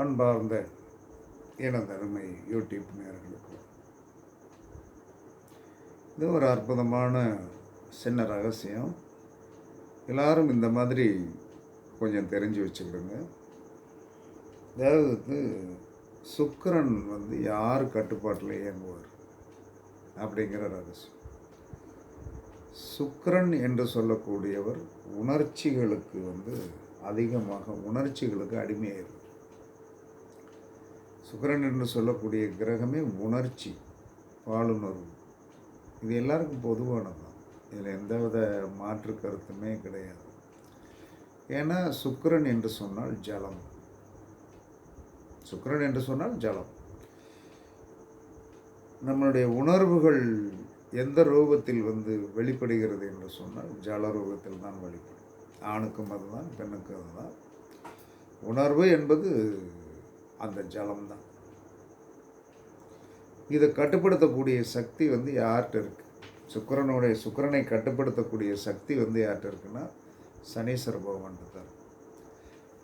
அன்பார்ந்த எனதருமை யூடியூப் நேர்களுக்கு இது ஒரு அற்புதமான சின்ன ரகசியம். எல்லாரும் இந்த மாதிரி கொஞ்சம் தெரிஞ்சு வச்சுக்கிடுங்க. அதாவது சுக்கரன் வந்து யார் கட்டுப்பாட்டில் இயங்குவார் அப்படிங்கிற ரகசியம். சுக்கரன் என்று சொல்லக்கூடியவர் உணர்ச்சிகளுக்கு வந்து அதிகமாக உணர்ச்சிகளுக்கு அடிமையாயிருக்கும் சுக்கிரன் என்று சொல்லக்கூடிய கிரகமே உணர்ச்சி பாலுணர்வு. இது எல்லாருக்கும் பொதுவானது. தான் இதில் எந்தவித மாற்று கருத்துமே கிடையாது. ஏன்னா சுக்கரன் என்று சொன்னால் ஜலம். சுக்கிரன் என்று சொன்னால் ஜலம். நம்மளுடைய உணர்வுகள் எந்த ரூபத்தில் வந்து வெளிப்படுகிறது என்று சொன்னால் ஜல ரூபத்தில் தான் வெளிப்படும். ஆணுக்கும் அதுதான் பெண்ணுக்கும் அதுதான். உணர்வு என்பது அந்த ஜலம்தான். இதை கட்டுப்படுத்தக்கூடிய சக்தி வந்து யார்கிட்ட இருக்கு? சுக்கிரனுடைய சுக்கிரனை கட்டுப்படுத்தக்கூடிய சக்தி வந்து யார்கிட்ட இருக்குன்னா சனீஸ்வர பகவான்கிட்ட தான்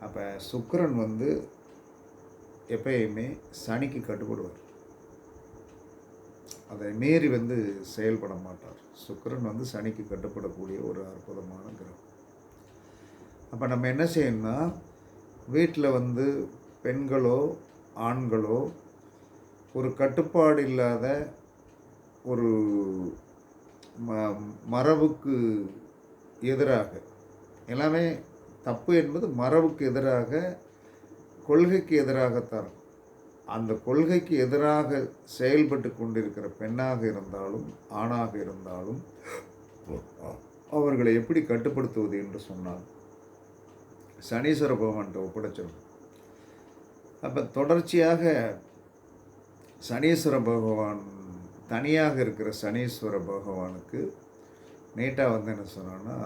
அப்போ சுக்கிரன் வந்து எப்பயுமே சனிக்கு கட்டுப்படுவார். அதை மீறி வந்து செயல்பட மாட்டார். சுக்கிரன் வந்து சனிக்கு கட்டுப்படக்கூடிய ஒரு அற்புதமான கிரகம். அப்போ நம்ம என்ன செய்யணும்னா வீட்டில் வந்து பெண்களோ ஆண்களோ ஒரு கட்டுப்பாடு இல்லாத ஒரு ம மரபுக்கு எதிராக எல்லாமே தப்பு என்பது மரபுக்கு எதிராக கொள்கைக்கு எதிராகத்தான். அந்த கொள்கைக்கு எதிராக செயல்பட்டு கொண்டிருக்கிற பெண்ணாக இருந்தாலும் ஆணாக இருந்தாலும் அவர்களை எப்படி கட்டுப்படுத்துவது என்று சொன்னால் சனீஸ்வர பகவான்கிட்ட ஒப்படைச்சிடும் அப்போ தொடர்ச்சியாக சனீஸ்வர பகவான் தனியாக இருக்கிற சனீஸ்வர பகவானுக்கு நீட்டாக வந்து என்ன சொன்னோன்னா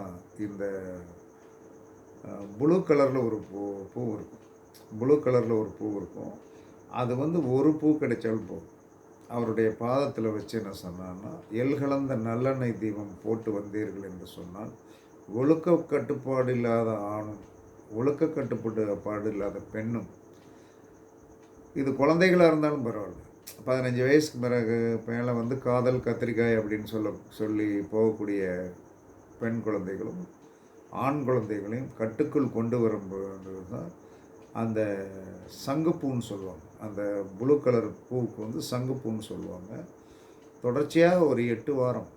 இந்த ப்ளூ கலரில் ஒரு பூ பூ இருக்கும். ப்ளூ கலரில் ஒரு பூ இருக்கும். அது வந்து ஒரு பூ கிடைச்சாலும் போதும். அவருடைய பாதத்தில் வச்சு என்ன சொன்னான்னா எல்கலந்த நல்லெண்ணெய் தீபம் போட்டு வந்தீர்கள் என்று சொன்னால் ஒழுக்க கட்டுப்பாடு இல்லாத ஆணும் ஒழுக்க கட்டுப்பாடு இல்லாத பெண்ணும் இது குழந்தைகளாக இருந்தாலும் பரவாயில்ல. பதினஞ்சு வயசுக்கு பிறகு மேலே வந்து காதல் கத்திரிக்காய் அப்படின்னு சொல்ல சொல்லி போகக்கூடிய பெண் குழந்தைகளும் ஆண் குழந்தைகளையும் கட்டுக்குள் கொண்டு வரும்போது தான் அந்த சங்குப்பூன்னு சொல்லுவாங்க. அந்த ப்ளூ கலர் பூவுக்கு வந்து சங்குப்பூன்னு சொல்லுவாங்க. தொடர்ச்சியாக ஒரு எட்டு வாரம்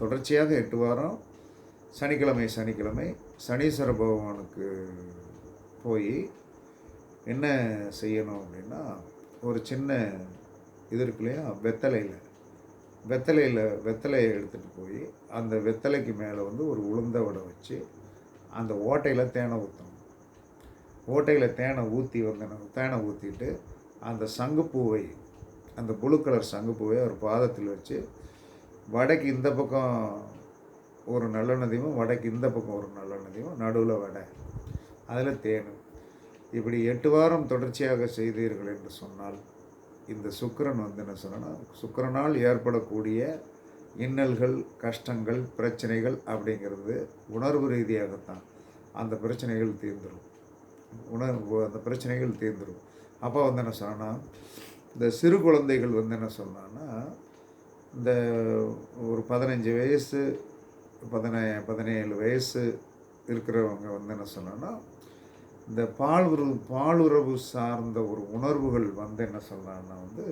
தொடர்ச்சியாக எட்டு வாரம் சனிக்கிழமை சனிக்கிழமை சனீஸ்வர பகவானுக்கு போய் என்ன செய்யணும் அப்படின்னா ஒரு சின்ன இது இருக்கு இல்லையா வெத்தலையில். வெத்தலையில் வெத்தலையை எடுத்துகிட்டு போய் அந்த வெத்தலைக்கு மேலே வந்து ஒரு உளுந்த வடை வச்சு அந்த ஓட்டையில் தேனை ஊற்றணும் ஓட்டையில் தேனை ஊற்றி வந்து தேனை ஊற்றிட்டு அந்த சங்குப்பூவை அந்த புளு கலர் சங்குப்பூவை ஒரு பாதத்தில் வச்சு வடைக்கு இந்த பக்கம் ஒரு நல்லெண்ணெய்யும் வடைக்கு இந்த பக்கம் ஒரு நல்லெண்ணெய்யும் நடுவில் வடை அதில் தேனும் இப்படி எட்டு வாரம் தொடர்ச்சியாக செய்தீர்கள் என்று சொன்னால் இந்த சுக்கரன் வந்து என்ன சொன்னால் சுக்கரனால் ஏற்படக்கூடிய இன்னல்கள் கஷ்டங்கள் பிரச்சனைகள் அப்படிங்கிறது உணர்வு ரீதியாகத்தான். அந்த பிரச்சனைகள் தீர்ந்துடும் உணர்வு அந்த பிரச்சனைகள் தீர்ந்துடும் அப்போ வந்து என்ன சொன்னால் இந்த சிறு குழந்தைகள் வந்து என்ன சொன்னான்னா இந்த ஒரு பதினஞ்சு வயசு பதினே பதினேழு வயசு இருக்கிறவங்க வந்து என்ன சொன்னால் இந்த பால் உறவு பால் பாலுறவு சார்ந்த ஒரு உணர்வுகள் வந்து என்ன சொல்கிறான்னா வந்து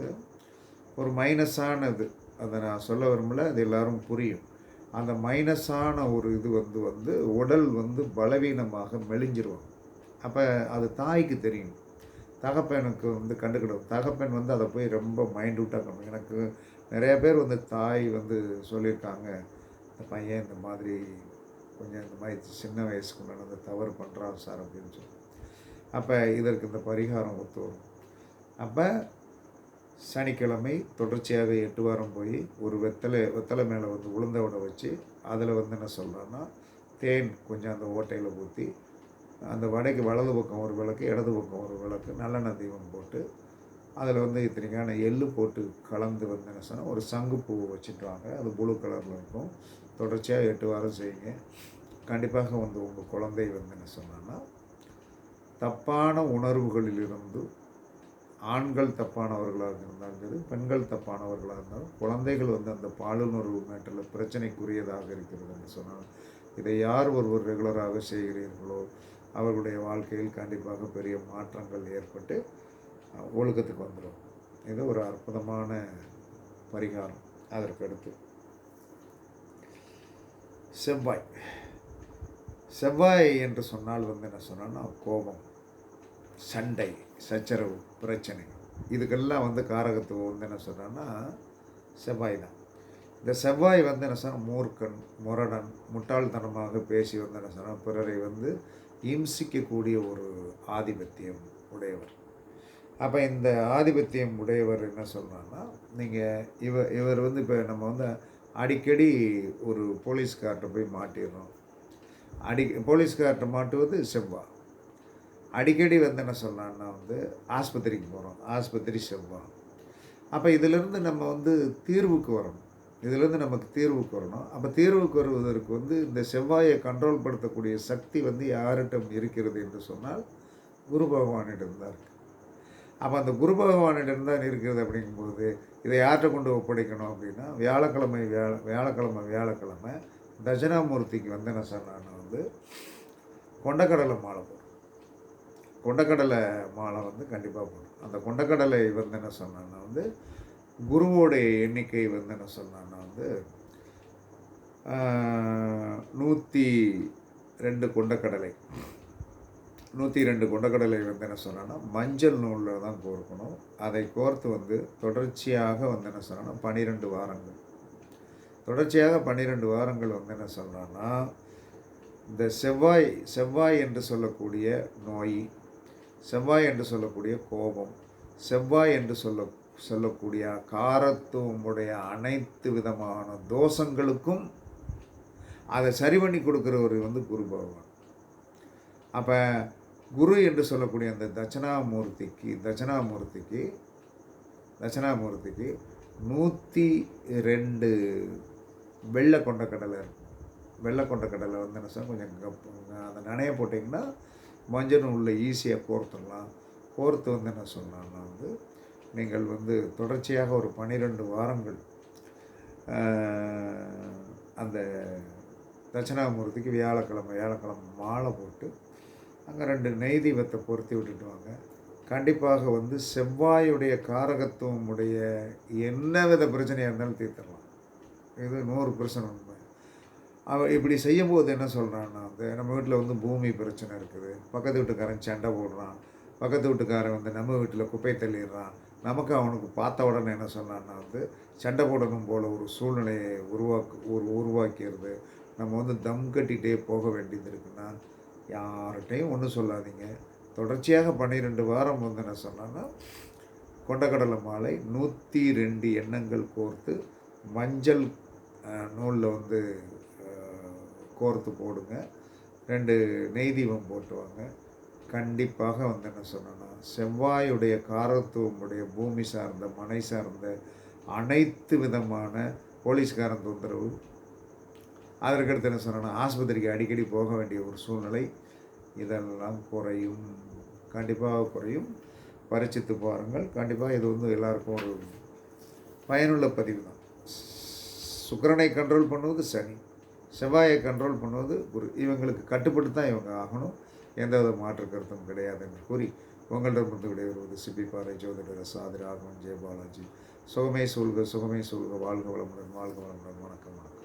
ஒரு மைனஸானது. அதை நான் சொல்ல விரும்பல அது எல்லாரும் புரியும். அந்த மைனஸான ஒரு இது வந்து வந்து உடல் வந்து பலவீனமாக மெலிஞ்சிருவாங்க அப்போ அது தாய்க்கு தெரியும். தகப்பனுக்கு வந்து கண்டுக்கிடும் தகப்பன் வந்து அதை போய் ரொம்ப மைண்ட் அவுட்டாக கண்டு எனக்கு நிறைய பேர் வந்து தாய் வந்து சொல்லியிருக்காங்க. இந்த பையன் இந்த மாதிரி கொஞ்சம் இந்த மாதிரி சின்ன வயசுக்கு நடந்த தவறு பண்ணுறான் சார் அப்படின்னு சொல்லி. அப்போ இதற்கு இந்த பரிகாரம் ஒத்து வரும். அப்போ சனிக்கிழமை தொடர்ச்சியாக எட்டு வாரம் போய் ஒரு வெத்தலை வெத்தலை மேலே வந்து உளுந்த விட வச்சு அதில் வந்து என்ன சொல்கிறேன்னா தேன் கொஞ்சம் அந்த ஓட்டையில் ஊற்றி அந்த வடைக்கு வலது பக்கம் ஒரு விளக்கு இடது பக்கம் ஒரு விளக்கு நல்லெண்ணெய் தீபம் போட்டு அதில் வந்து இத்தனைக்கான எள்ளு போட்டு கலந்து வந்து என்ன சொன்னால் ஒரு சங்கு வச்சுட்டு வாங்க. அது ப்ளூ கலரில் இருக்கும். தொடர்ச்சியாக எட்டு வாரம் செய்யுங்க. கண்டிப்பாக வந்து உங்கள் குழந்தை வந்து என்ன சொன்னான்னா தப்பான உணர்வுகளிலிருந்து ஆண்கள் தப்பானவர்களாக இருந்தாலும் சரி பெண்கள் தப்பானவர்களாக இருந்தாலும் குழந்தைகள் வந்து அந்த பாலுணர்வு மேட்டில் பிரச்சனைக்குரியதாக இருக்கிறது என்று சொன்னால் இதை யார் ஒருவர் ரெகுலராக செய்கிறீர்களோ அவர்களுடைய வாழ்க்கையில் கண்டிப்பாக பெரிய மாற்றங்கள் ஏற்பட்டு ஒழுக்கத்துக்கு வந்துடும். இது ஒரு அற்புதமான பரிகாரம். அதற்கு அடுத்து செவ்வாய். செவ்வாய் என்று சொன்னால் வந்து என்ன சொன்னோன்னா கோபம் சண்டை சச்சரவு பிரச்சனை. இதுக்கெல்லாம் வந்து காரகத்துவம் வந்து என்ன சொல்கிறேன்னா செவ்வாய் தான். இந்த செவ்வாய் வந்து என்ன சொன்னால் மூர்க்கன் முரடன் முட்டாள்தனமாக பேசி வந்து என்ன சொன்னால் பிறரை வந்து இம்சிக்கக்கூடிய ஒரு ஆதிபத்தியம் உடையவர். அப்போ இந்த ஆதிபத்தியம் உடையவர் என்ன சொல்கிறான்னா நீங்கள் இவ இவர் வந்து இப்போ நம்ம வந்து அடிக்கடி ஒரு போலீஸ்கார்ட்ட போய் மாட்டிடுறோம். அடி போலீஸ்கார்ட்ட மாட்டுவது செவ்வா. அடிக்கடி வந்து என்ன சொன்னான்னா வந்து ஆஸ்பத்திரிக்கு போகிறோம் ஆஸ்பத்திரி செவ்வாய் அப்போ இதிலிருந்து நம்ம வந்து தீர்வுக்கு வரணும். இதிலேருந்து நமக்கு தீர்வுக்கு வரணும். அப்போ தீர்வுக்கு வருவதற்கு வந்து இந்த செவ்வாயை கண்ட்ரோல் படுத்தக்கூடிய சக்தி வந்து யாரிடம் இருக்கிறது என்று சொன்னால் குரு பகவானிடம் தான் இருக்குது அப்போ அந்த குரு பகவானிடம் தான் இருக்கிறது அப்படிங்கும்போது இதை யார்கிட்ட கொண்டு ஒப்படைக்கணும் அப்படின்னா வியாழக்கிழமை வியாழ வியாழக்கிழமை வியாழக்கிழமை தட்சிணாமூர்த்திக்கு வந்து என்ன சொன்னான்னா வந்து. கொண்டக்கடலை மாலை போடும் கொண்டக்கடலை மாலை வந்து கண்டிப்பாக போடும் அந்த கொண்டக்கடலை வந்து என்ன சொன்னான்னா வந்து குருவோடைய எண்ணிக்கை வந்து என்ன சொன்னான்னா வந்து நூற்றி ரெண்டு கொண்டக்கடலை. நூற்றி ரெண்டு கொண்டக்கடலை வந்து என்ன சொன்னான்னா மஞ்சள் நூலில் தான் கோர்க்கணும். அதை கோர்த்து வந்து தொடர்ச்சியாக வந்து என்ன சொன்னான்னா பன்னிரெண்டு வாரங்கள் தொடர்ச்சியாக பன்னிரெண்டு வாரங்கள் வந்து என்ன சொல்கிறான்னா இந்த செவ்வாய் செவ்வாய் என்று சொல்லக்கூடிய நோய் செவ்வாய் என்று சொல்லக்கூடிய கோபம் செவ்வாய் என்று சொல்ல சொல்லக்கூடிய காரத்துவமுடைய அனைத்து விதமான தோஷங்களுக்கும் அதை சரி பண்ணி கொடுக்குறவர் வந்து குரு பகவான். அப்போ குரு என்று சொல்லக்கூடிய அந்த தட்சணாமூர்த்திக்கு தட்சணாமூர்த்திக்கு தட்சணாமூர்த்திக்கு நூற்றி ரெண்டு வெள்ளை கொண்ட கடலை இருக்கும். வெள்ளை கொண்ட கடலை வந்து என்ன சார் கொஞ்சம் கப் அதை நனைய போட்டிங்கன்னா மஞ்சள் உள்ள ஈஸியாக கோர்த்துடலாம். கோர்த்து வந்து என்ன சொன்னான்னா வந்து நீங்கள் வந்து தொடர்ச்சியாக ஒரு பன்னிரெண்டு வாரங்கள் அந்த தட்சிணாமூர்த்திக்கு வியாழக்கிழமை வியாழக்கிழமை மாலை போட்டு அங்கே ரெண்டு நெய் தீபத்தை பொருத்தி விட்டுட்டு வாங்க. கண்டிப்பாக வந்து செவ்வாயுடைய காரகத்துவம் உடைய என்ன வித பிரச்சனையாக இருந்தாலும் தீர்த்திடலாம். இது நூறு பிரச்சனை உண்மை அவன் இப்படி செய்யும்போது என்ன சொல்கிறான்னா வந்து நம்ம வீட்டில் வந்து பூமி பிரச்சனை இருக்குது. பக்கத்து வீட்டுக்காரன் சண்டை போடுறான். பக்கத்து வீட்டுக்காரன் வந்து நம்ம வீட்டில் குப்பை தள்ளிடுறான். நமக்கு அவனுக்கு பார்த்த உடனே என்ன சொன்னான்னா வந்து சண்டை போடணும் போல் ஒரு சூழ்நிலையை உருவாக்கு ஒரு உருவாக்கிறது. நம்ம வந்து தம் கட்டிகிட்டே போக வேண்டியது இருக்குன்னா யார்கிட்டையும் ஒன்றும் சொல்லாதீங்க. தொடர்ச்சியாக பன்னிரெண்டு வாரம் வந்து என்ன சொன்னான்னா கொண்டக்கடலை மாலை நூற்றி ரெண்டு எண்ணங்கள் கோர்த்து மஞ்சள் நூலில் வந்து கோர்த்து போடுங்க. ரெண்டு நெய் தீபம் கண்டிப்பாக வந்து என்ன சொன்னேன்னா செவ்வாயுடைய காரத்துவமுடைய பூமி சார்ந்த மனை சார்ந்த அனைத்து விதமான போலீஸ்காரன் தொந்தரவு. அதற்கடுத்து என்ன சொன்னேன்னா ஆஸ்பத்திரிக்கு அடிக்கடி போக வேண்டிய ஒரு சூழ்நிலை. இதெல்லாம் குறையும். கண்டிப்பாக குறையும். பரிச்சித்து பாருங்கள். கண்டிப்பாக இது வந்து எல்லாருக்கும் ஒரு பயனுள்ள பதிவு தான். சுக்கிரனை கண்ட்ரோல் பண்ணுவது சனி. செவ்வாயை கண்ட்ரோல் பண்ணுவது குரு. இவங்களுக்கு கட்டுப்பட்டு தான் இவங்க ஆகணும். எந்தவித மாற்று கருத்தும் கிடையாது என்று கூறி உங்களிடமிருந்து விடைபெறுவது சிப்பிப்பாறை ஜோதிடர் சாதி ராகவன் ஜெயபாலாஜி. சுகமே சொல்க சுகமே சொல்க வாழ்க வளமுடன் வாழ்க வளமுடன். வணக்கம் வணக்கம்.